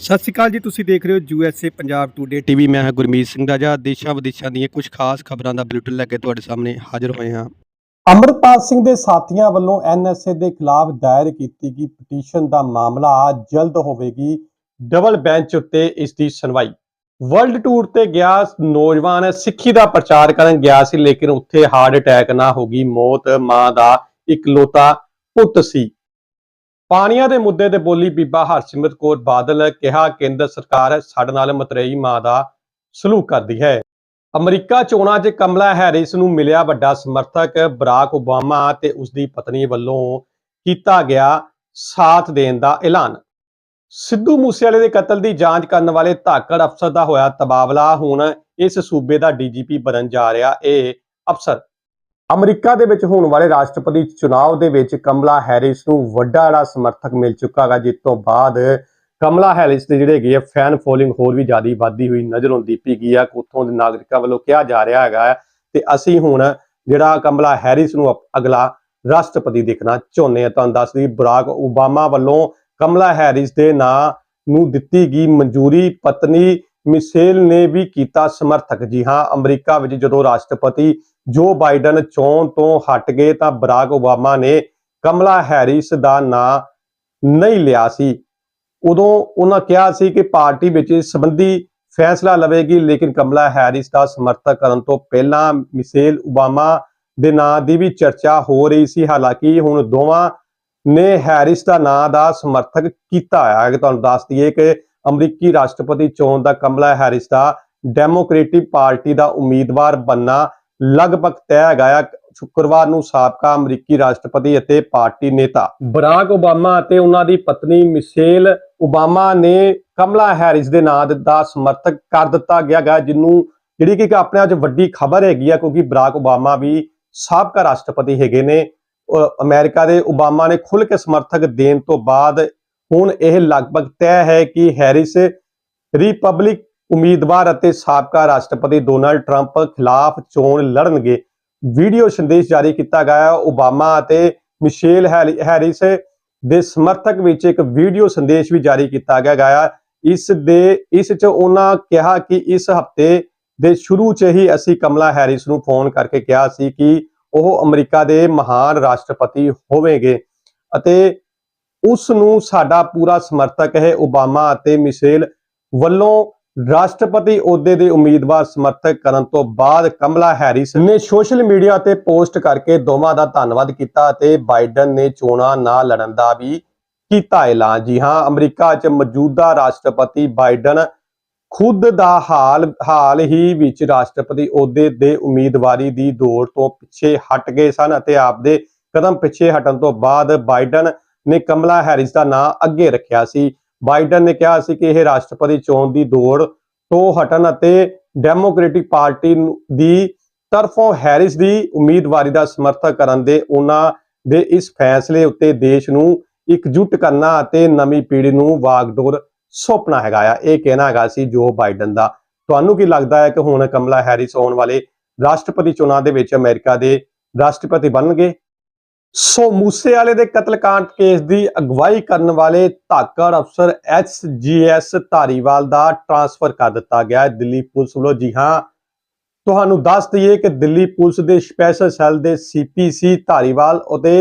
ਸਤਿ ਸ਼੍ਰੀ ਅਕਾਲ ਜੀ, ਤੁਸੀਂ ਦੇਖ ਰਹੇ ਹੋ ਯੂਐਸਏ ਪੰਜਾਬ ਟੂਡੇ ਟੀਵੀ ਮੈਂ ਹਾਂ ਗੁਰਮੀਤ ਸਿੰਘ ਰਾਜਾ। ਦੇਸ਼ਾਂ ਵਿਦੇਸ਼ਾਂ ਦੀਆਂ ਕੁਝ ਖਾਸ ਖਬਰਾਂ ਦਾ ਬੁਲੇਟਿਨ ਲੈ ਕੇ ਤੁਹਾਡੇ ਸਾਹਮਣੇ ਹਾਜ਼ਰ ਹੋਏ ਹਾਂ। ਅੰਮ੍ਰਿਤਪਾਲ ਸਿੰਘ ਦੇ ਸਾਥੀਆਂ ਵੱਲੋਂ ਐਨਐਸਏ ਦੇ ਖਿਲਾਫ ਦਾਇਰ ਕੀਤੀ ਗਈ ਪਟੀਸ਼ਨ ਦਾ ਮਾਮਲਾ ਜਲਦ ਹੋਵੇਗੀ। ਡਬਲ ਬੈਂਚ ਉੱਤੇ ਇਸ ਦੀ ਸੁਣਵਾਈ। ਵਰਲਡ ਟੂਰ ਤੇ ਗਿਆ ਨੌਜਵਾਨ ਸਿੱਖੀ ਦਾ ਪ੍ਰਚਾਰ ਕਰਨ ਗਿਆ ਸੀ, ਲੇਕਿਨ ਉੱਥੇ ਹਾਰਟ ਅਟੈਕ ਨਾ ਹੋ ਗਈ। ਮੌਤ ਮਾਂ ਦਾ ਇਕਲੌਤਾ ਪੁੱਤ ਸੀ। ਪਾਣੀਆਂ ਦੇ ਮੁੱਦੇ ਤੇ ਬੋਲੀ ਬੀਬਾ ਹਰਸਿਮਰਤ ਕੌਰ ਬਾਦਲ ਕਿਹਾ, ਕੇਂਦਰ ਸਰਕਾਰ ਸਾਡੇ ਨਾਲ ਮਤਰੇਈ ਮਾਂ ਦਾ ਸਲੂਕ ਕਰਦੀ ਹੈ। ਅਮਰੀਕਾ ਚੋਣਾਂ 'ਚ ਕਮਲਾ ਹੈਰਿਸ ਨੂੰ ਮਿਲਿਆ ਵੱਡਾ ਸਮਰਥਕ। ਬਰਾਕ ਓਬਾਮਾ ਤੇ ਉਸ ਦੀ ਪਤਨੀ ਵੱਲੋਂ ਕੀਤਾ ਗਿਆ ਸਾਥ ਦੇਣ ਦਾ ਐਲਾਨ। ਸਿੱਧੂ ਮੂਸੇਵਾਲੇ ਦੇ ਕਤਲ ਦੀ ਜਾਂਚ ਕਰਨ ਵਾਲੇ ਧਾਕੜ ਅਫਸਰ ਦਾ ਹੋਇਆ ਤਬਾਦਲਾ ਹੁਣ ਇਸ ਸੂਬੇ ਦਾ ਡੀਜੀਪੀ ਬਣਨ ਜਾ ਰਿਹਾ ਇਹ ਅਫਸਰ। ਅਮਰੀਕਾ ਦੇ ਵਿੱਚ ਹੋਣ ਵਾਲੇ ਰਾਸ਼ਟਰਪਤੀ ਚੁਣਾਵ ਦੇ ਵਿੱਚ ਕਮਲਾ ਹੈਰਿਸ ਨੂੰ ਵੱਡਾ ਜਿਹੜਾ ਸਮਰਥਕ ਮਿਲ ਚੁੱਕਾ ਹੈਗਾ, ਜਿਸ ਤੋਂ ਬਾਅਦ ਕਮਲਾ ਹੈਰਿਸ ਦੇ ਜਿਹੜੇ ਹੈਗੇ ਆ, ਫੈਨ ਫੋਲੋਇੰਗ ਹੋਰ ਵੀ ਜ਼ਿਆਦਾ ਵੱਧਦੀ ਹੋਈ ਨਜ਼ਰ ਆਉਂਦੀ ਪਈ ਗਈ ਆ। ਉੱਥੋਂ ਦੇ ਨਾਗਰਿਕਾਂ ਵੱਲੋਂ ਕਿਹਾ ਜਾ ਰਿਹਾ ਹੈਗਾ ਹੈ ਤੇ ਅਸੀਂ ਹੁਣ ਜਿਹੜਾ ਕਮਲਾ ਹੈਰਿਸ ਨੂੰ ਅਪ- ਅਗਲਾ ਰਾਸ਼ਟਰਪਤੀ ਦੇਖਣਾ ਚਾਹੁੰਦੇ ਆ। ਤੁਹਾਨੂੰ ਦੱਸ ਦਈਏ, ਬਰਾਕ ਓਬਾਮਾ ਵੱਲੋਂ ਕਮਲਾ ਹੈਰਿਸ ਦੇ ਨਾਂ ਨੂੰ ਦਿੱਤੀ ਗਈ ਮਨਜ਼ੂਰੀ ਪਤਨੀ ਮਿਸ਼ੇਲ ਨੇ ਵੀ ਕੀਤਾ ਸਮਰਥਕ। ਜੀ ਹਾਂ, ਅਮਰੀਕਾ ਵਿੱਚ ਜਦੋਂ ਰਾਸ਼ਟਰਪਤੀ ਜੋ ਬਾਈਡਨ ਚੋਣ ਤੋਂ ਹਟ ਗਏ ਤਾਂ ਬਰਾਕ ਓਬਾਮਾ ਨੇ ਕਮਲਾ ਹੈਰਿਸ ਦਾ ਨਾਂ ਨਹੀਂ ਲਿਆ ਸੀ। ਉਦੋਂ ਉਹਨਾਂ ਕਿਹਾ ਸੀ ਕਿ ਪਾਰਟੀ ਵਿੱਚ ਇਸ ਸੰਬੰਧੀ ਫੈਸਲਾ ਲਵੇਗੀ, ਲੇਕਿਨ ਕਮਲਾ ਹੈਰਿਸ ਦਾ ਸਮਰਥਕ ਕਰਨ ਤੋਂ ਪਹਿਲਾਂ ਮਿਸ਼ੇਲ ਓਬਾਮਾ ਦੇ ਨਾਂ ਦੀ ਵੀ ਚਰਚਾ ਹੋ ਰਹੀ ਸੀ। ਹਾਲਾਂਕਿ ਹੁਣ ਦੋਵਾਂ ਨੇ ਹੈਰਿਸ ਦਾ ਨਾਂ ਦਾ ਸਮਰਥਕ ਕੀਤਾ ਹੈ। ਕਿ ਤੁਹਾਨੂੰ ਦੱਸ ਦਈਏ ਕਿ ਅਮਰੀਕੀ ਰਾਸ਼ਟਰਪਤੀ ਚੋਣ ਦਾ ਕਮਲਾ ਹੈਰਿਸ ਦਾ। ਡੈਮੋਕ੍ਰੇਟਿਕ ਪਾਰਟੀ ਦਾ ਉਮੀਦਵਾਰ ਬੰਨਾ ਲਗਭਗ ਤੈਅ ਹੈਗਾ ਆ। ਸ਼ੁੱਕਰਵਾਰ ਨੂੰ ਸਾਬਕਾ ਅਮਰੀਕੀ ਰਾਸ਼ਟਰਪਤੀ ਅਤੇ ਪਾਰਟੀ ਨੇਤਾ ਬਰਾਕ ਓਬਾਮਾ ਅਤੇ ਉਹਨਾਂ ਦੀ ਪਤਨੀ ਮਿਸ਼ੇਲ ਓਬਾਮਾ ਨੇ ਕਮਲਾ ਹੈਰਿਸ ਦੇ ਨਾਂ ਦਾ ਸਮਰਥਕ ਕਰ ਦਿੱਤਾ ਗਿਆ ਗਾ ਜਿਹਨੂੰ ਜਿਹੜੀ ਕਿ ਆਪਣੇ ਅੱਜ ਵੱਡੀ ਖਬਰ ਹੈਗੀ ਆ, ਕਿਉਂਕਿ ਬਰਾਕ ਓਬਾਮਾ ਵੀ ਸਾਬਕਾ ਰਾਸ਼ਟਰਪਤੀ ਹੈਗੇ ਨੇ। ਅਹ ਅਮਰੀਕਾ ਦੇ ਓਬਾਮਾ ਨੇ ਖੁੱਲ ਕੇ ਸਮਰਥਕ ਦੇਣ ਤੋਂ ਬਾਅਦ ਹੁਣ ਇਹ ਲਗਭਗ ਤੈਅ ਹੈ ਕਿ ਹੈਰਿਸ ਰਿਪਬਲਿਕ ਉਮੀਦਵਾਰ ਅਤੇ ਸਾਬਕਾ ਰਾਸ਼ਟਰਪਤੀ ਡੋਨਾਲਡ ਟਰੰਪ ਖਿਲਾਫ ਚੋਣ ਲੜਨਗੇ। ਵੀਡੀਓ ਸੰਦੇਸ਼ ਜਾਰੀ ਕੀਤਾ ਗਿਆ ਓਬਾਮਾ ਅਤੇ ਮਿਸ਼ੇਲ ਹੈਰਿਸ ਦੇ ਸਮਰਥਕ ਵਿੱਚ ਇੱਕ ਵੀਡੀਓ ਸੰਦੇਸ਼ ਵੀ ਜਾਰੀ ਕੀਤਾ ਗਿਆ ਗਿਆ ਇਸ ਦੇ ਇਸ ਚ ਉਹਨਾਂ ਕਿਹਾ ਕਿ ਇਸ ਹਫ਼ਤੇ ਦੇ ਸ਼ੁਰੂ ਚ ਹੀ ਅਸੀਂ ਕਮਲਾ ਹੈਰਿਸ ਨੂੰ ਫੋਨ ਕਰਕੇ ਕਿਹਾ ਸੀ ਕਿ ਉਹ ਅਮਰੀਕਾ ਦੇ ਮਹਾਨ ਰਾਸ਼ਟਰਪਤੀ ਹੋਵੇਗੇ ਅਤੇ ਉਸ ਨੂੰ ਸਾਡਾ ਪੂਰਾ ਸਮਰਥਕ ਹੈ। ਓਬਾਮਾ ਅਤੇ ਮਿਸ਼ੇਲ ਵੱਲੋਂ ਰਾਸ਼ਟਰਪਤੀ ਅਹੁਦੇ ਦੇ ਉਮੀਦਵਾਰ ਸਮਰਥਕ ਕਰਨ ਤੋਂ ਬਾਅਦ ਕਮਲਾ ਹੈਰਿਸ ਨੇ ਸੋਸ਼ਲ ਮੀਡੀਆ ਤੇ ਪੋਸਟ ਕਰਕੇ ਦੋਵਾਂ ਦਾ ਧੰਨਵਾਦ ਕੀਤਾ ਅਤੇ ਬਾਈਡਨ ਨੇ ਚੋਣਾਂ ਨਾ ਲੜਨ ਦਾ ਵੀ ਕੀਤਾ ਐਲਾਨ। ਜੀ ਹਾਂ, ਅਮਰੀਕਾ 'ਚ ਮੌਜੂਦਾ ਰਾਸ਼ਟਰਪਤੀ ਬਾਈਡਨ ਖੁਦ ਦਾ ਹਾਲ ਹਾਲ ਹੀ ਵਿੱਚ ਰਾਸ਼ਟਰਪਤੀ ਅਹੁਦੇ ਦੇ ਉਮੀਦਵਾਰੀ ਦੀ ਦੌੜ ਤੋਂ ਪਿੱਛੇ ਹਟ ਗਏ ਸਨ ਅਤੇ ਆਪਦੇ ਕਦਮ ਪਿੱਛੇ ਹਟਣ ਤੋਂ ਬਾਅਦ ਬਾਈਡਨ ਨੇ ਕਮਲਾ ਹੈਰਿਸ ਦਾ ਨਾਂ ਅੱਗੇ ਰੱਖਿਆ ਸੀ। ਬਾਈਡਨ ਨੇ ਕਿਹਾ ਸੀ ਕਿ ਇਹ ਰਾਸ਼ਟਰਪਤੀ ਚੋਣ ਦੀ ਦੌੜ ਤੋਂ ਹਟਣ ਅਤੇ ਡੈਮੋਕ੍ਰੈਟਿਕ ਪਾਰਟੀ ਦੀ ਤਰਫੋਂ ਹੈਰਿਸ ਦੀ ਉਮੀਦਵਾਰੀ ਦਾ ਸਮਰਥਨ ਕਰਨ ਦੇ ਉਹਨਾਂ ਦੇ ਇਸ ਫੈਸਲੇ ਉੱਤੇ ਦੇਸ਼ ਨੂੰ ਇਕਜੁੱਟ ਕਰਨਾ ਅਤੇ ਨਵੀਂ ਪੀੜ੍ਹੀ ਨੂੰ ਵਾਗਡੋਰ ਸੌਂਪਣਾ ਹੈਗਾ ਆ। ਇਹ ਕਹਿਣਾ ਹੈਗਾ ਸੀ ਜੋ ਬਾਈਡਨ ਦਾ। ਤੁਹਾਨੂੰ ਕੀ ਲੱਗਦਾ ਹੈ ਕਿ ਹੁਣ ਕਮਲਾ ਹੈਰਿਸ ਆਉਣ ਵਾਲੇ ਰਾਸ਼ਟਰਪਤੀ ਚੋਣਾਂ ਦੇ ਵਿੱਚ ਅਮਰੀਕਾ ਦੇ ਰਾਸ਼ਟਰਪਤੀ ਬਣਨਗੇ? ਸੋ ਮੂਸੇਵਾਲੇ ਦੇ ਕਤਲकांड ਕੇਸ ਦੀ ਅਗਵਾਈ ਕਰਨ ਵਾਲੇ ਧਾਕੜ ਅਫਸਰ ਐਸਜੀਐਸ ਧਾਰੀਵਾਲ ਦਾ ਟਰਾਂਸਫਰ ਕਰ ਦਿੱਤਾ ਗਿਆ ਹੈ ਦਿੱਲੀ ਪੁਲਿਸ ਵੱਲੋਂ। ਜੀ ਹਾਂ, ਤੁਹਾਨੂੰ ਦੱਸ ਦਈਏ ਕਿ ਦਿੱਲੀ ਪੁਲਿਸ ਦੇ ਸਪੈਸ਼ਲ ਸੈੱਲ ਦੇ ਸੀਪੀਸੀ ਧਾਰੀਵਾਲ ਅਤੇ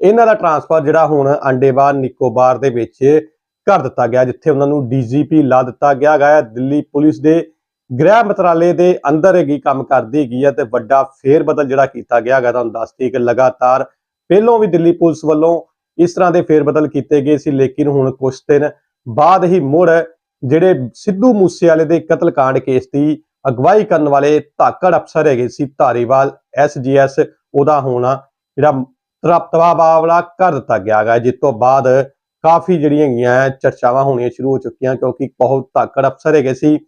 ਇਹਨਾਂ ਦਾ ਟਰਾਂਸਫਰ ਜਿਹੜਾ ਹੁਣ ਅੰਡੇਵਾਰ ਨਿਕੋਬਾਰ ਦੇ ਵਿੱਚ ਕਰ ਦਿੱਤਾ ਗਿਆ, ਜਿੱਥੇ ਉਹਨਾਂ ਨੂੰ ਡੀਜੀਪੀ ਲਾ ਦਿੱਤਾ ਗਿਆ ਹੈ। ਦਿੱਲੀ ਪੁਲਿਸ ਦੇ ਗ੍ਰਹਿ ਮੰਤਰਾਲੇ ਦੇ ਅੰਦਰ ਹੈਗੀ ਕੰਮ ਕਰਦੀ ਗਈ ਹੈ ਤੇ ਵੱਡਾ ਫੇਰ ਬਦਲ ਜਿਹੜਾ ਕੀਤਾ ਗਿਆ ਹੈਗਾ, ਤੁਹਾਨੂੰ ਦੱਸਦੀ ਕਿ ਲਗਾਤਾਰ ਪਹਿਲੋਂ ਵੀ ਦਿੱਲੀ ਪੁਲਿਸ ਵੱਲੋਂ ਇਸ ਤਰ੍ਹਾਂ ਦੇ ਫੇਰ ਬਦਲ ਕੀਤੇ ਗਏ ਸੀ, ਲੇਕਿਨ ਹੁਣ ਕੁਝ ਦਿਨ ਬਾਅਦ ਹੀ ਮੁੜ ਜਿਹੜੇ ਸਿੱਧੂ ਮੂਸੇਵਾਲੇ ਦੇ ਕਤਲकांड ਕੇਸ ਦੀ ਅਗਵਾਈ ਕਰਨ ਵਾਲੇ ਧਾਕੜ ਅਫਸਰ ਹੈਗੇ ਸੀ ਧਾਰੀਵਾਲ ਐਸਜੀਐਸ ਉਹਦਾ ਹੋਣਾ ਜਿਹੜਾ ਤਵਾਬਾਵਲਾ ਕਰ ਦਿੱਤਾ ਗਿਆ ਹੈ ਜਿਸ ਤੋਂ ਬਾਅਦ ਕਾਫੀ ਜਿਹੜੀਆਂ ਹੈਗੀਆਂ ਚਰਚਾਵਾਂ ਹੋਣੀਆਂ ਸ਼ੁਰੂ ਹੋ ਚੁੱਕੀਆਂ, ਕਿਉਂਕਿ ਬਹੁਤ ਧਾਕੜ ਅਫਸਰ ਹੈਗੇ ਸੀ,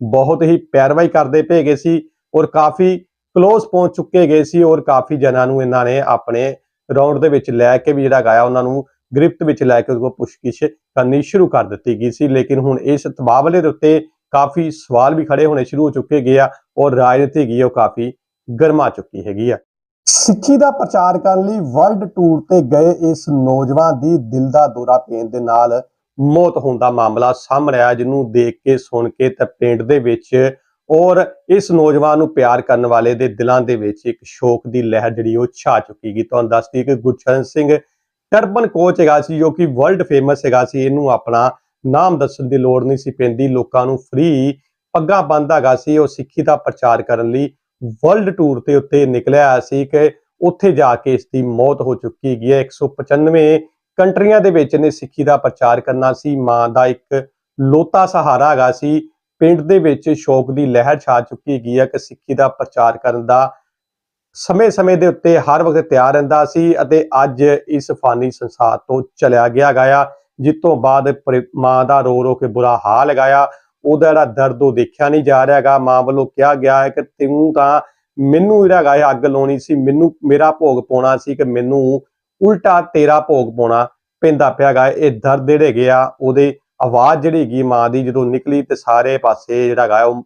ਬਹੁਤ ਹੀ ਪੈਰਵਾਈ ਕਰਦੇ ਪਏ ਗਏ ਸੀ ਔਰ ਕਾਫੀ ਕਲੋਜ਼ ਪਹੁੰਚ ਚੁੱਕੇ ਗਏ ਸੀ ਔਰ ਕਾਫੀ ਜਨਾਂ ਨੂੰ ਇਹਨਾਂ ਨੇ ਆਪਣੇ ਰਾਉਂਡ ਦੇ ਵਿੱਚ ਲੈ ਕੇ ਵੀ ਜਿਹੜਾ ਗਾਇਆ ਉਹਨਾਂ ਨੂੰ ਗ੍ਰਿਫਤ ਵਿੱਚ ਲੈ ਕੇ ਉਹਦੇ ਕੋਲ ਕਰਨੀ ਸ਼ੁਰੂ ਕਰ ਦਿੱਤੀ ਗਈ ਸੀ। ਲੇਕਿਨ ਹੁਣ ਇਸ ਤਬਾਦਲੇ ਦੇ ਉੱਤੇ ਕਾਫੀ ਸਵਾਲ ਵੀ ਖੜੇ ਹੋਣੇ ਸ਼ੁਰੂ ਹੋ ਚੁੱਕੇ ਗਏ ਔਰ ਰਾਜਨੀਤੀ ਹੈਗੀ ਉਹ ਕਾਫੀ ਗਰਮਾ ਚੁੱਕੀ ਹੈਗੀ ਆ। ਸਿੱਖੀ ਦਾ ਪ੍ਰਚਾਰ ਕਰਨ ਲਈ ਵਰਲਡ ਟੂਰ ਤੇ ਗਏ ਇਸ ਨੌਜਵਾਨ ਦੀ ਦਿਲ ਦਾ ਦੌਰਾ ਪੈਣ ਦੇ ਨਾਲ ਮੌਤ ਹੋਣ ਦਾ ਮਾਮਲਾ ਸਾਹਮਣੇ ਆਇਆ, ਜਿਹਨੂੰ ਦੇਖ ਕੇ, ਸੁਣ ਕੇ ਤੇ ਪਿੰਡ ਦੇ ਵਿੱਚ ਔਰ ਇਸ ਨੌਜਵਾਨ ਨੂੰ ਪਿਆਰ ਕਰਨ ਵਾਲੇ ਦੇ ਦਿਲਾਂ ਦੇ ਵਿੱਚ ਇੱਕ ਸ਼ੋਕ ਦੀ ਲਹਿਰ ਜਿਹੜੀ ਉਹ ਛਾ ਚੁੱਕੀ ਗਈ। ਤੁਹਾਨੂੰ ਦੱਸਦੀ ਕਿ ਗੁਰਚਰਨ ਸਿੰਘ ਟਰਬਨ ਕੋਚ ਹੈਗਾ ਸੀ, ਜੋ ਕਿ ਵਰਲਡ ਫੇਮਸ ਹੈਗਾ ਸੀ। ਇਹਨੂੰ ਆਪਣਾ ਨਾਮ ਦੱਸਣ ਦੀ ਲੋੜ ਨਹੀਂ ਸੀ ਪੈਂਦੀ। ਲੋਕਾਂ ਨੂੰ ਫ੍ਰੀ ਪੱਗਾਂ ਬੰਨ੍ਹਦਾ ਹੈਗਾ ਸੀ। ਉਹ ਸਿੱਖੀ ਦਾ ਪ੍ਰਚਾਰ ਕਰਨ ਲਈ ਵਰਲਡ ਟੂਰ ਤੇ ਉੱਤੇ ਨਿਕਲਿਆ ਹੋਇਆ ਸੀ ਕਿ ਉੱਥੇ ਜਾ ਕੇ ਇਸ ਦੀ ਮੌਤ ਹੋ ਚੁੱਕੀ ਗਈ ਹੈ। 195 ਕੰਟਰੀਆਂ ਦੇ ਵਿੱਚ ਨੇ ਸਿੱਖੀ ਦਾ ਪ੍ਰਚਾਰ ਕਰਨਾ ਸੀ। ਮਾਂ ਦਾ ਇੱਕ ਲੋਤਾ ਸਹਾਰਾ ਹੈਗਾ ਸੀ। ਪਿੰਡ ਦੇ ਵਿੱਚ ਸ਼ੌਕ ਦੀ ਲਹਿਰ ਛਾ ਚੁੱਕੀ ਗਈ ਹੈ ਕਿ ਸਿੱਖੀ ਦਾ ਪ੍ਰਚਾਰ ਕਰਨ ਦਾ ਸਮੇਂ-ਸਮੇਂ ਦੇ ਉੱਤੇ ਹਰ ਵਕਤ ਤਿਆਰ ਰਹਿੰਦਾ ਸੀ ਅਤੇ ਅੱਜ ਇਸ ਫਾਨੀ ਸੰਸਾਰ ਤੋਂ ਚਲਿਆ ਗਿਆ ਗਿਆ ਜਿਸ ਤੋਂ ਬਾਅਦ ਮਾਂ ਦਾ ਰੋ ਰੋ ਕੇ ਬੁਰਾ ਹਾਲ ਲਗਾਇਆ ਉਹਦਾ ਜਿਹੜਾ ਦਰਦ ਉਹ ਦੇਖਿਆ ਨਹੀਂ ਜਾ ਰਿਹਾ ਹੈਗਾ। ਮਾਂ ਵੱਲੋਂ ਕਿਹਾ ਗਿਆ ਹੈ ਕਿ ਤੈਨੂੰ ਤਾਂ ਮੈਨੂੰ ਜਿਹੜਾ ਹੈਗਾ ਅੱਗ ਲਾਉਣੀ ਸੀ, ਮੈਨੂੰ ਮੇਰਾ ਭੋਗ ਪਾਉਣਾ ਸੀ ਕਿ ਮੈਨੂੰ ਉਲਟਾ ਤੇਰਾ ਭੋਗ ਪਾਉਣਾ ਪੈਂਦਾ ਪਿਆ ਗਾ ਇਹ ਦਰਦ ਜਿਹੜੇ ਗਿਆ ਉਹਦੇ ਆਵਾਜ਼ ਜਿਹੜੀ ਹੈਗੀ ਮਾਂ ਦੀ ਜਦੋਂ ਨਿਕਲੀ ਤੇ ਸਾਰੇ ਪਾਸੇ ਜਿਹੜਾ ਹੈਗਾ ਉਹ,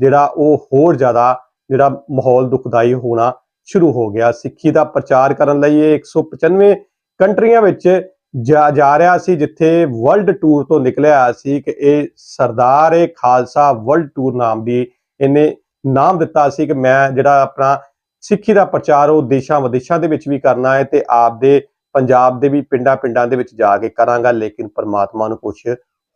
ਜਿਹੜਾ ਉਹ ਹੋਰ ਜ਼ਿਆਦਾ ਜਿਹੜਾ ਮਾਹੌਲ ਦੁਖਦਾਈ ਹੋਣਾ ਸ਼ੁਰੂ ਹੋ ਗਿਆ। ਸਿੱਖੀ ਦਾ ਪ੍ਰਚਾਰ ਕਰਨ ਲਈ ਇਹ 195 ਕੰਟਰੀਆਂ ਵਿੱਚ ਜਾ ਜਾ ਰਿਹਾ ਸੀ, ਜਿੱਥੇ ਵਰਲਡ ਟੂਰ ਤੋਂ ਨਿਕਲਿਆ ਸੀ ਕਿ ਇਹ ਸਰਦਾਰ ਏ ਖਾਲਸਾ ਵਰਲਡ ਟੂਰ ਨਾਮ ਦੀ ਇਹਨੇ ਨਾਮ ਦਿੱਤਾ ਸੀ ਕਿ ਮੈਂ ਜਿਹੜਾ ਆਪਣਾ ਸਿੱਖੀ ਦਾ ਪ੍ਰਚਾਰ ਉਹ ਦੇਸ਼ਾਂ ਵਿਦੇਸ਼ਾਂ ਦੇ ਵਿੱਚ ਵੀ ਕਰਨਾ ਹੈ ਤੇ ਆਪਦੇ ਪੰਜਾਬ ਦੇ ਵੀ ਪਿੰਡਾਂ ਪਿੰਡਾਂ ਦੇ ਵਿੱਚ ਜਾ ਕੇ ਕਰਾਂਗਾ, ਲੇਕਿਨ ਪਰਮਾਤਮਾ ਨੂੰ ਕੁਛ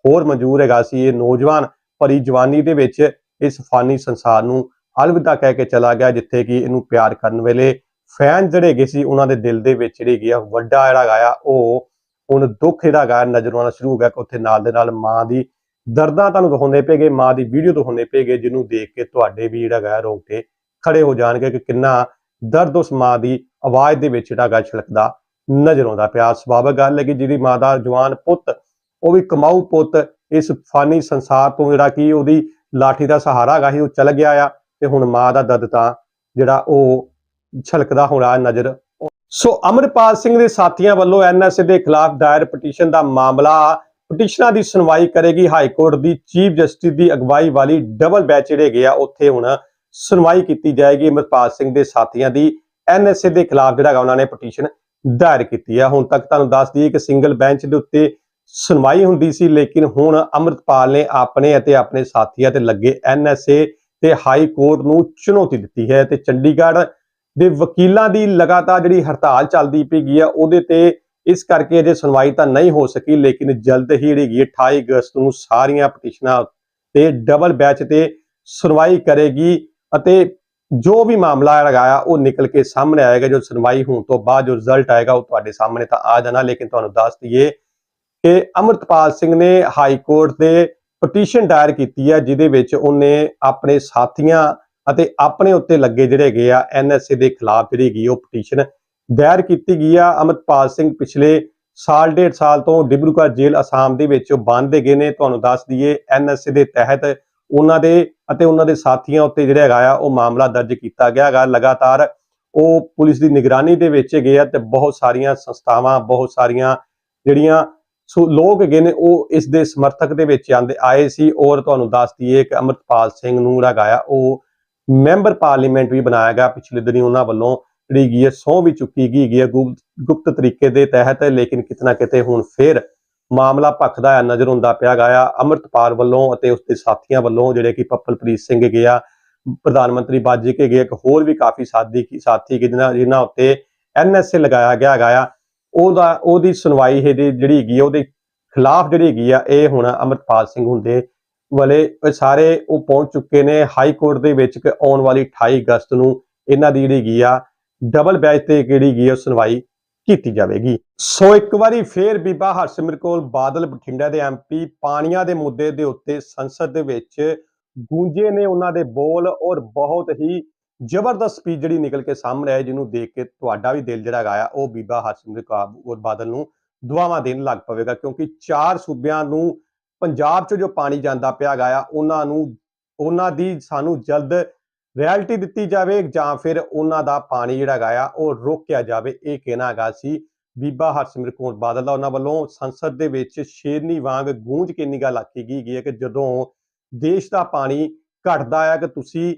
ਹੋਰ ਮਨਜ਼ੂਰ ਹੈਗਾ ਸੀ। ਇਹ ਨੌਜਵਾਨ ਭਰੀ ਜਵਾਨੀ ਦੇ ਵਿੱਚ ਇਸ ਫਾਨੀ ਸੰਸਾਰ ਨੂੰ ਅਲਵਿਦਾ ਕਹਿ ਕੇ ਚਲਾ ਗਿਆ, ਜਿੱਥੇ ਕਿ ਇਹਨੂੰ ਪਿਆਰ ਕਰਨ ਵੇਲੇ ਫੈਨ ਜਿਹੜੇ ਹੈਗੇ ਸੀ, ਉਹਨਾਂ ਦੇ ਦਿਲ ਦੇ ਵਿੱਚ ਜਿਹੜੀ ਗਿਆ ਵੱਡਾ ਜਿਹੜਾ ਗਾਇਆ ਉਹ ਹੁਣ ਦੁੱਖ ਜਿਹੜਾ ਗਾ ਨਜ਼ਰ ਆਉਣਾ ਸ਼ੁਰੂ ਹੋ ਗਿਆ। ਕਿ ਉੱਥੇ ਨਾਲ ਦੇ ਨਾਲ ਮਾਂ ਦੀ ਦਰਦਾਂ ਤੁਹਾਨੂੰ ਦਿਖਾਉਂਦੇ ਪਏਗੇ ਮਾਂ ਦੀ ਵੀਡੀਓ ਦਿਖਾਉਂਦੇ ਪਏਗੇ ਜਿਹਨੂੰ ਦੇਖ ਕੇ ਤੁਹਾਡੇ ਵੀ ਜਿਹੜਾ ਗਾ ਰੋਂਗਟੇ ਖੜੇ ਹੋ ਜਾਣਗੇ ਕਿ ਕਿੰਨਾ ਦਰਦ ਉਸ ਮਾਂ ਦੀ ਆਵਾਜ਼ ਦੇ ਵਿੱਚ ਜਿਹੜਾ ਗਾ ਛਲਕਦਾ ਨਜ਼ਰ ਆਉਂਦਾ ਪਿਆ। ਸੁਭਾਵਕ ਗੱਲ ਹੈ ਕਿ ਜਿਹਦੀ ਮਾਂ ਦਾ ਜਵਾਨ ਪੁੱਤ ਉਹ ਵੀ ਕਮਾਊ ਪੁੱਤ ਇਸ ਫਾਨੀ ਸੰਸਾਰ ਤੋਂ, ਜਿਹੜਾ ਕਿ ਉਹਦੀ ਲਾਠੀ ਦਾ ਸਹਾਰਾ ਹੈਗਾ ਸੀ, ਉਹ ਚਲ ਗਿਆ ਆ ਤੇ ਹੁਣ ਮਾਂ ਦਾ ਦਰਦ ਤਾਂ ਜਿਹੜਾ ਉਹ ਛਲਕਦਾ ਹੋਣਾ ਨਜ਼ਰ ਸੋ ਅਮਰਪਾਲ ਸਿੰਘ ਦੇ ਸਾਥੀਆਂ ਵੱਲੋਂ ਐਨਐਸਏ ਦੇ ਖਿਲਾਫ ਦਾਇਰ ਪਟੀਸ਼ਨ ਦਾ ਮਾਮਲਾ ਪਟੀਸ਼ਨਾਂ ਦੀ ਸੁਣਵਾਈ ਕਰੇਗੀ। ਹਾਈ ਕੋਰਟ ਦੀ ਚੀਫ ਜਸਟਿਸ ਦੀ ਅਗਵਾਈ ਵਾਲੀ ਡਬਲ ਬੈਂਚ ਜਿਹੜੇ ਗਿਆ ਉੱਥੇ ਹੁਣ ਸੁਣਵਾਈ ਕੀਤੀ ਜਾਏਗੀ ਅਮਰਪਾਲ ਸਿੰਘ ਦੇ ਸਾਥੀਆਂ ਦੀ। ਐਨਐਸਏ ਦੇ ਖਿਲਾਫ ਜਿਹੜਾ ਗਾ ਉਹਨਾਂ ਨੇ ਪਟੀਸ਼ਨ ਦਾਇਰ ਕੀਤੀ ਹੈ ਹੁਣ ਤੱਕ ਤੁਹਾਨੂੰ ਦੱਸ ਦਈਏ ਕਿ ਸਿੰਗਲ ਬੈਂਚ ਦੇ ਉੱਤੇ ਸੁਣਵਾਈ ਹੁੰਦੀ ਸੀ, ਲੇਕਿਨ ਹੁਣ ਅਮਰਪਾਲ ਨੇ ਆਪਣੇ ਅਤੇ ਆਪਣੇ ਸਾਥੀਆਂ ਤੇ ਲੱਗੇ ਐਨਐਸਏ ਤੇ ਹਾਈ ਕੋਰਟ ਨੂੰ ਚੁਣੌਤੀ ਦਿੱਤੀ ਹੈ ਤੇ ਚੰਡੀਗੜ੍ਹ ਦੇ ਵਕੀਲਾਂ ਦੀ ਲਗਾਤਾਰ ਜਿਹੜੀ ਹੜਤਾਲ ਚੱਲਦੀ ਪਈ ਗਈ ਆ ਉਹਦੇ ਤੇ ਇਸ ਕਰਕੇ ਅਜੇ ਸੁਣਵਾਈ ਤਾਂ ਨਹੀਂ ਹੋ ਸਕੀ, ਲੇਕਿਨ ਜਲਦ ਹੀ ਜਿਹੜੀ ਹੈਗੀ 28 ਅਗਸਤ ਨੂੰ ਸਾਰੀਆਂ ਪਟੀਸ਼ਨਾਂ ਤੇ ਡਬਲ ਬੈਚ ਤੇ ਸੁਣਵਾਈ ਕਰੇਗੀ ਅਤੇ ਜੋ ਵੀ ਮਾਮਲਾ ਲਗਾਇਆ ਉਹ ਨਿਕਲ ਕੇ ਸਾਹਮਣੇ ਆਏਗਾ, ਜੋ ਸੁਣਵਾਈ ਹੋਣ ਤੋਂ ਬਾਅਦ ਜੋ ਰਿਜ਼ਲਟ ਆਏਗਾ, ਉਹ ਤੁਹਾਡੇ ਸਾਹਮਣੇ ਤਾਂ ਆ ਜਾਣਾ, ਲੇਕਿਨ ਤੁਹਾਨੂੰ ਦੱਸ ਦਈਏ ਕਿ ਅਮਰਤਪਾਲ ਸਿੰਘ ਨੇ ਹਾਈ ਕੋਰਟ ਦੇ ਪਟੀਸ਼ਨ ਦਾਇਰ ਕੀਤੀ ਹੈ, ਜਿਹਦੇ ਵਿੱਚ ਉਹਨੇ ਆਪਣੇ ਸਾਥੀਆਂ ਅਤੇ ਆਪਣੇ ਉੱਤੇ ਲੱਗੇ ਜਿਹੜੇ ਹੈਗੇ ਆ ਐਨਐਸਏ ਦੇ ਖਿਲਾਫ ਜਿਹੜੀ ਹੈਗੀ ਉਹ ਪਟੀਸ਼ਨ ਦਾਇਰ ਕੀਤੀ ਗਈ ਆ। ਅਮਰਪਾਲ ਸਿੰਘ ਪਿਛਲੇ ਸਾਲ, ਡੇਢ ਸਾਲ ਤੋਂ ਡਿਬਰੂਗੜ੍ਹ ਜੇਲ੍ਹ ਅਸਾਮ ਦੇ ਵਿੱਚ ਬੰਦ ਗਏ ਨੇ। ਤੁਹਾਨੂੰ ਦੱਸ ਦਈਏ ਐਨਐਸਏ ਦੇ ਤਹਿਤ ਉਹਨਾਂ ਦੇ ਅਤੇ ਉਹਨਾਂ ਦੇ ਸਾਥੀਆਂ ਉੱਤੇ ਜਿਹੜਾ ਹੈਗਾ ਆ, ਉਹ ਮਾਮਲਾ ਦਰਜ ਕੀਤਾ ਗਿਆ ਹੈਗਾ। ਲਗਾਤਾਰ ਉਹ ਪੁਲਿਸ ਦੀ ਨਿਗਰਾਨੀ ਦੇ ਵਿੱਚ ਗਏ ਆ ਤੇ ਬਹੁਤ ਸਾਰੀਆਂ ਸੰਸਥਾਵਾਂ, ਬਹੁਤ ਸਾਰੀਆਂ ਜਿਹੜੀਆਂ ਸੋ ਲੋਕ ਹੈਗੇ ਨੇ, ਉਹ ਇਸ ਦੇ ਸਮਰਥਕ ਦੇ ਵਿੱਚ ਆਂਦੇ ਆਏ ਸੀ, ਔਰ ਤੁਹਾਨੂੰ ਦੱਸ ਦਈਏ ਕਿ ਅਮਰਪਾਲ ਸਿੰਘ ਨੂੰ ਜਿਹੜਾ ਹੈਗਾ ਆ, ਉਹ ਮੈਂਬਰ ਪਾਰਲੀਮੈਂਟ ਵੀ ਬਣਾਇਆ ਗਿਆ ਪਿਛਲੇ ਦਿਨੀ ਉਹਨਾਂ ਵੱਲੋਂ, ਜਿਹੜੀ ਗਈ ਹੈ ਸਹੁੰ ਵੀ ਚੁੱਕੀ ਗਈ ਗਈ ਹੈ ਗੁਪ- ਗੁਪਤ ਤਰੀਕੇ ਦੇ ਤਹਿਤ, ਲੇਕਿਨ ਕਿਤਨਾ ਕਿਤੇ ਹੁਣ ਫੇਰ ਮਾਮਲਾ ਭਖਦਾ ਆ ਨਜ਼ਰ ਹੁੰਦਾ ਪਿਆ ਗਿਆ ਅਮਰਤਪਾਲ ਵੱਲੋਂ ਅਤੇ ਉਸ ਦੇ ਸਾਥੀਆਂ ਵੱਲੋਂ ਜਿਹੜੇ ਕਿ ਪੱਪਲਪ੍ਰੀਤ ਸਿੰਘ ਹੈਗੇ ਆ, ਪ੍ਰਧਾਨ ਮੰਤਰੀ ਬਾਜੀ ਕੇ ਗਏ ਇੱਕ ਹੋਰ ਵੀ ਕਾਫੀ ਸਾਥੀ ਕੀ ਸਾਥੀ ਕਿ ਜਿਨ੍ਹਾਂ ਜਿਨ੍ਹਾਂ ਉੱਤੇ ਐਨਐਸਏ ਲਗਾਇਆ ਗਿਆ ਹੈਗਾ ਆ ਉਹਦਾ, ਉਹਦੀ ਸੁਣਵਾਈ ਇਹਦੀ ਜਿਹੜੀ ਹੈਗੀ ਆ, ਉਹਦੇ ਖਿਲਾਫ ਜਿਹੜੀ ਹੈਗੀ ਆ, ਇਹ ਹੁਣ ਅਮਰਪਾਲ ਸਿੰਘ ਹੁੰਦੇ ਵਾਲੇ ਸਾਰੇ ਉਹ ਪਹੁੰਚ ਚੁੱਕੇ ਨੇ, ਹਾਈ ਕੋਰਟ ਦੇ ਵਿੱਚ ਕਿ ਆਉਣ ਵਾਲੀ 28 ਅਗਸਤ ਨੂੰ ਇਹਨਾਂ ਦੀ ਜਿਹੜੀ ਹੈਗੀ ਆ ਡਬਲ ਬੈਚ ਤੇ ਜਿਹੜੀ ਹੈਗੀ ਆ ਸੁਣਵਾਈ ਕੀਤੀ ਜਾਵੇਗੀ। ਸੋ ਇੱਕ ਵਾਰੀ ਫੇਰ ਬੀਬਾ ਹਰਸਿਮਰਤ ਕੌਰ ਬਾਦਲ ਬਠਿੰਡਾ ਦੇ ਐਮਪੀ ਪਾਣੀਆਂ ਦੇ ਮੁੱਦੇ ਦੇ ਉੱਤੇ ਸੰਸਦ ਦੇ ਵਿੱਚ ਗੂੰਜੇ ਨੇ ਉਹਨਾਂ ਦੇ ਬੋਲ ਔਰ ਬਹੁਤ ਹੀ ਜ਼ਬਰਦਸਤ ਸਪੀਚ ਜਿਹੜੀ ਨਿਕਲ ਕੇ ਸਾਹਮਣੇ ਆਈ, ਜਿਹਨੂੰ ਦੇਖ ਕੇ ਤੁਹਾਡਾ ਵੀ ਦਿਲ ਜਿਹੜਾ ਹੈਗਾ ਆ, ਉਹ ਬੀਬਾ ਹਰਸਿਮਰਤ ਕੌਰ ਬਾਦਲ ਨੂੰ ਦੁਆਵਾਂ ਦੇਣ ਲੱਗ ਪਵੇਗਾ, ਕਿਉਂਕਿ ਚਾਰ ਸੂਬਿਆਂ ਨੂੰ ਪੰਜਾਬ 'ਚ ਜੋ ਪਾਣੀ ਜਾਂਦਾ ਪਿਆ ਹੈਗਾ ਆ, ਉਹਨਾਂ ਨੂੰ, ਉਹਨਾਂ ਦੀ ਸਾਨੂੰ ਜਲਦ ਰਿਐਲਿਟੀ ਦਿੱਤੀ ਜਾਵੇ ਜਾਂ ਫਿਰ ਉਹਨਾਂ ਦਾ ਪਾਣੀ ਜਿਹੜਾ ਹੈਗਾ ਆ, ਉਹ ਰੋਕਿਆ ਜਾਵੇ। ਇਹ ਕਹਿਣਾ ਹੈਗਾ ਸੀ ਬੀਬਾ ਹਰਸਿਮਰਤ ਕੌਰ ਬਾਦਲ ਦਾ ਉਹਨਾਂ ਵੱਲੋਂ ਸੰਸਦ ਦੇ ਵਿੱਚ ਸ਼ੇਰਨੀ ਵਾਂਗ ਗੂੰਜ ਕੇ ਨਿਗਾਹ ਆਖੀ ਗਈ ਗਈ ਹੈ ਕਿ ਜਦੋਂ ਦੇਸ਼ ਦਾ ਪਾਣੀ ਘਟਦਾ ਆ, ਕਿ ਤੁਸੀਂ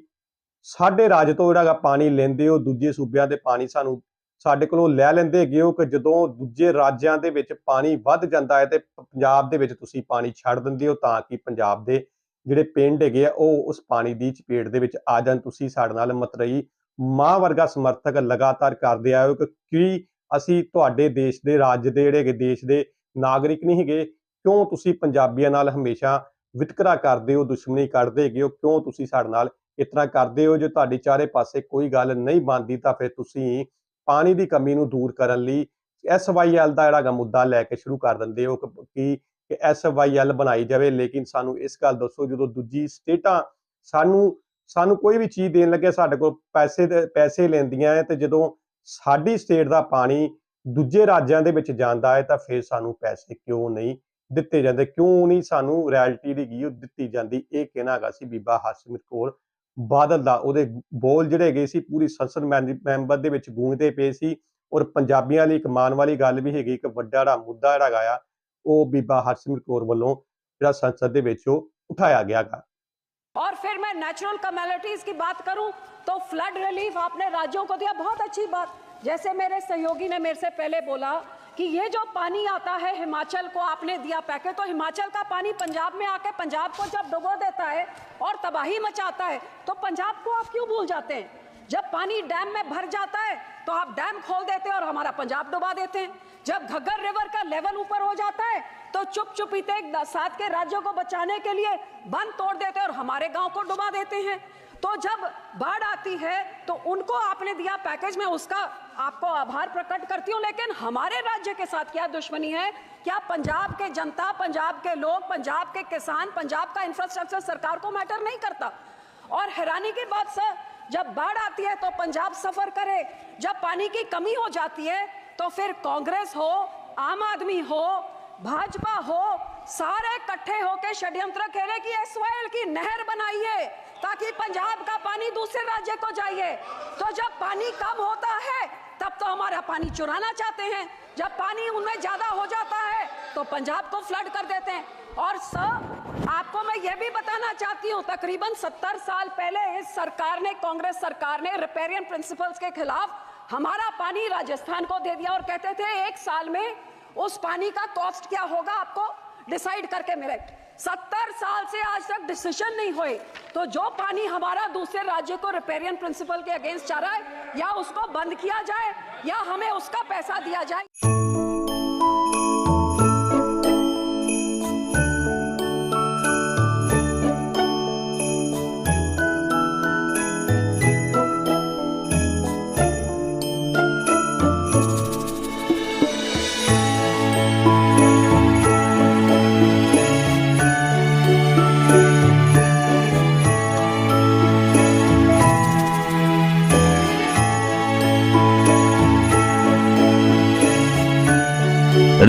ਸਾਡੇ ਰਾਜ ਤੋਂ ਜਿਹੜਾ ਹੈਗਾ ਪਾਣੀ ਲੈਂਦੇ ਹੋ, ਦੂਜੇ ਸੂਬਿਆਂ ਦੇ ਪਾਣੀ ਸਾਨੂੰ ਸਾਡੇ ਕੋਲੋਂ ਲੈ ਲੈਂਦੇ ਹੈਗੇ ਹੋ ਕਿ ਜਦੋਂ ਦੂਜੇ ਰਾਜਾਂ ਦੇ ਵਿੱਚ ਪਾਣੀ ਵੱਧ ਜਾਂਦਾ ਹੈ ਤੇ ਪੰਜਾਬ ਦੇ ਵਿੱਚ ਤੁਸੀਂ ਪਾਣੀ ਛੱਡ ਦਿੰਦੇ ਹੋ ਤਾਂ ਕਿ ਪੰਜਾਬ ਦੇ ਜਿਹੜੇ ਪਿੰਡ ਹੈਗੇ ਆ, ਉਹ ਉਸ ਪਾਣੀ ਦੀ ਚਪੇਟ ਦੇ ਵਿੱਚ ਆ ਜਾਣ। ਤੁਸੀਂ ਸਾਡੇ ਨਾਲ ਮਤਰਈ ਮਾਂ ਵਰਗਾ ਸਮਰਥਕ ਲਗਾਤਾਰ ਕਰਦੇ ਆਏ ਹੋ ਕਿ ਕੀ ਅਸੀਂ ਤੁਹਾਡੇ ਦੇਸ਼ ਦੇ ਰਾਜ ਦੇ ਜਿਹੜੇ ਹੈਗੇ, ਦੇਸ਼ ਦੇ ਨਾਗਰਿਕ ਨਹੀਂ ਹੈਗੇ, ਕਿਉਂ ਤੁਸੀਂ ਪੰਜਾਬੀਆਂ ਨਾਲ ਹਮੇਸ਼ਾ ਵਿਤਕਰਾ ਕਰਦੇ ਹੋ, ਦੁਸ਼ਮਣੀ ਕੱਢਦੇ ਹੈਗੇ ਹੋ, ਕਿਉਂ ਤੁਸੀਂ ਸਾਡੇ ਨਾਲ ਇਸ ਤਰ੍ਹਾਂ ਕਰਦੇ ਹੋ, ਜੇ ਤੁਹਾਡੀ ਚਾਰੇ ਪਾਸੇ ਕੋਈ ਗੱਲ ਨਹੀਂ ਬਣਦੀ ਤਾਂ ਫਿਰ ਤੁਸੀਂ ਪਾਣੀ ਦੀ ਕਮੀ ਨੂੰ ਦੂਰ ਕਰਨ ਲਈ ਐਸਵਾਈਐਲ ਦਾ ਜਿਹੜਾ ਗਾ ਮੁੱਦਾ ਲੈ ਕੇ ਸ਼ੁਰੂ ਕਰ ਦਿੰਦੇ ਹੋ ਕਿ ਕਿ ਕਿ ਐਸਵਾਈਐਲ ਬਣਾਈ ਜਾਵੇ। ਲੇਕਿਨ ਸਾਨੂੰ ਇਸ ਗੱਲ ਦੱਸੋ, ਜਦੋਂ ਦੂਜੀ ਸਟੇਟਾਂ ਸਾਨੂੰ ਸਾਨੂੰ ਕੋਈ ਵੀ ਚੀਜ਼ ਦੇਣ ਲੱਗੇ, ਸਾਡੇ ਕੋਲ ਪੈਸੇ ਦੇ, ਪੈਸੇ ਲੈਂਦੀਆਂ ਹੈ ਤੇ ਜਦੋਂ ਸਾਡੀ ਸਟੇਟ ਦਾ ਪਾਣੀ ਦੂਜੇ ਰਾਜਾਂ ਦੇ ਵਿੱਚ ਜਾਂਦਾ ਹੈ ਤਾਂ ਫਿਰ ਸਾਨੂੰ ਪੈਸੇ ਕਿਉਂ ਨਹੀਂ ਦਿੱਤੇ ਜਾਂਦੇ? ਕਿਉਂ ਨਹੀਂ ਸਾਨੂੰ ਰੈਲਟੀ ਦੀ ਗੀ ਦਿੱਤੀ ਜਾਂਦੀ? ਇਹ ਕਹਿਣਾ ਹੈਗਾ ਸੀ ਬੀਬਾ ਹਰਸਿਮਰਤ ਕੋਲ। ਬਾਦਲ ਦਾ ਉਹਦੇ ਬੋਲ ਜਿਹੜੇ ਹੈਗੇ ਸੀ ਪੂਰੀ ਸੰਸਦ ਮੈਂਬਰ ਦੇ ਵਿੱਚ ਗੂੰਜਦੇ ਪਏ ਸੀ ਔਰ ਪੰਜਾਬੀਆਂ ਲਈ ਇੱਕ ਮਾਣ ਵਾਲੀ ਗੱਲ ਵੀ ਹੈਗੀ ਇੱਕ ਵੱਡਾ ਜਿਹੜਾ ਮੁੱਦਾ ਜਿਹੜਾ ਹੈਗਾ ਆ ਉਹ ਬੀਬਾ ਹਰਸਿਮਰਤ ਕੌਰ ਵੱਲੋਂ ਜਿਹੜਾ ਸੰਸਦ ਦੇ ਵਿੱਚ ਉਹ ਉਠਾਇਆ ਗਿਆ ਗਾ और फिर मैं नेचुरल कमेलिटीज की बात करूं तो फ्लड रिलीफ आपने राज्यों को दिया बहुत अच्छी बात जैसे मेरे सहयोगी ने मेरे से पहले बोला कि ये जो पानी आता है हिमाचल को आपने दिया पैकेज तो हिमाचल का पानी पंजाब में आके पंजाब को जब डुबो देता है और तबाही मचाता है तो पंजाब को आप क्यों भूल जाते हैं? जब पानी डैम में भर जाता है तो आप डैम खोल देते हैं और हमारा पंजाब डुबा देते हैं। जब घग्गर रिवर का लेवल ऊपर हो जाता है तो चुप चुपीते साथ के राज्यों को बचाने के लिए बंद तोड़ देते हैं और हमारे गाँव को डुबा देते हैं। तो जब बाढ़ आती है तो उनको आपने दिया पैकेज में, उसका आपको आभार प्रकट करती हूँ, लेकिन हमारे राज्य के साथ क्या दुश्मनी है? क्या पंजाब के जनता, पंजाब के लोग, पंजाब के किसान, पंजाब का इंफ्रास्ट्रक्चर सरकार को मैटर नहीं करता? और हैरानी की बात, सर, जब बाढ़ आती है तो पंजाब सफ़र करे। जब पानी की कमी हो जाती है तो फिर कांग्रेस हो, आम आदमी हो भाजपा हो, सारे इकट्ठे होकर षड्यंत्र खेले कि एसवाइल की नहर बनाइए, ताकि पंजाब का पानी दूसरे राज्य को जाइए। तो जब पानी कम होता है, तब तो हमारा पानी चुराना चाहते हैं। जब पानी उनमें ज़्यादा हो जाता है तो पंजाब को फ्लड कर देते हैं। और सर, आपको मैं ये भी बताना चाहती हूँ, तकरीबन सत्तर साल पहले इस सरकार ने, कांग्रेस सरकार ने रिपेरियन प्रिंसिपल्स के खिलाफ हमारा पानी राजस्थान को दे दिया। और कहते थे, एक साल में उस पानी का कॉस्ट क्या होगा आपको? डिसाइड करके मेरे। सत्तर साल से आज तक डिसीज़न नहीं हुए। तो जो पानी हमारा दूसरे राज्य को रिपेरियन प्रिंसिपल के अगेंस्ट जा रहा है, या उसको बंद किया जाए, या हमें उसका पैसा दिया जाए।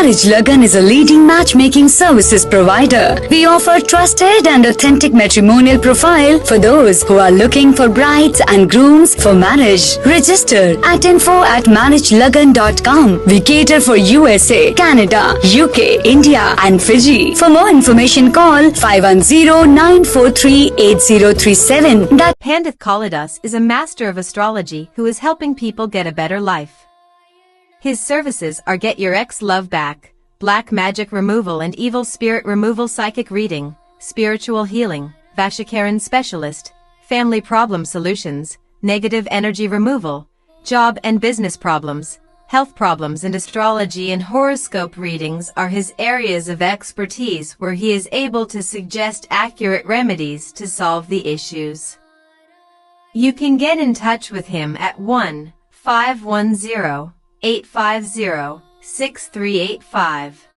Marriage Lagan is a leading matchmaking services provider. We offer trusted and authentic matrimonial profile for those who are looking for brides and grooms for marriage. Register at info at marriagelagan.com. We cater for USA, Canada, UK, India and Fiji. For more information call 510-943-8037. That Pandith Kalidas is a master of astrology who is helping people get a better life. His services are Get Your Ex Love Back, Black Magic Removal and Evil Spirit Removal Psychic Reading, Spiritual Healing, Vashikaran Specialist, Family Problem Solutions, Negative Energy Removal, Job and Business Problems, Health Problems and Astrology and Horoscope Readings are his areas of expertise where he is able to suggest accurate remedies to solve the issues. You can get in touch with him at 1 510 850 6385.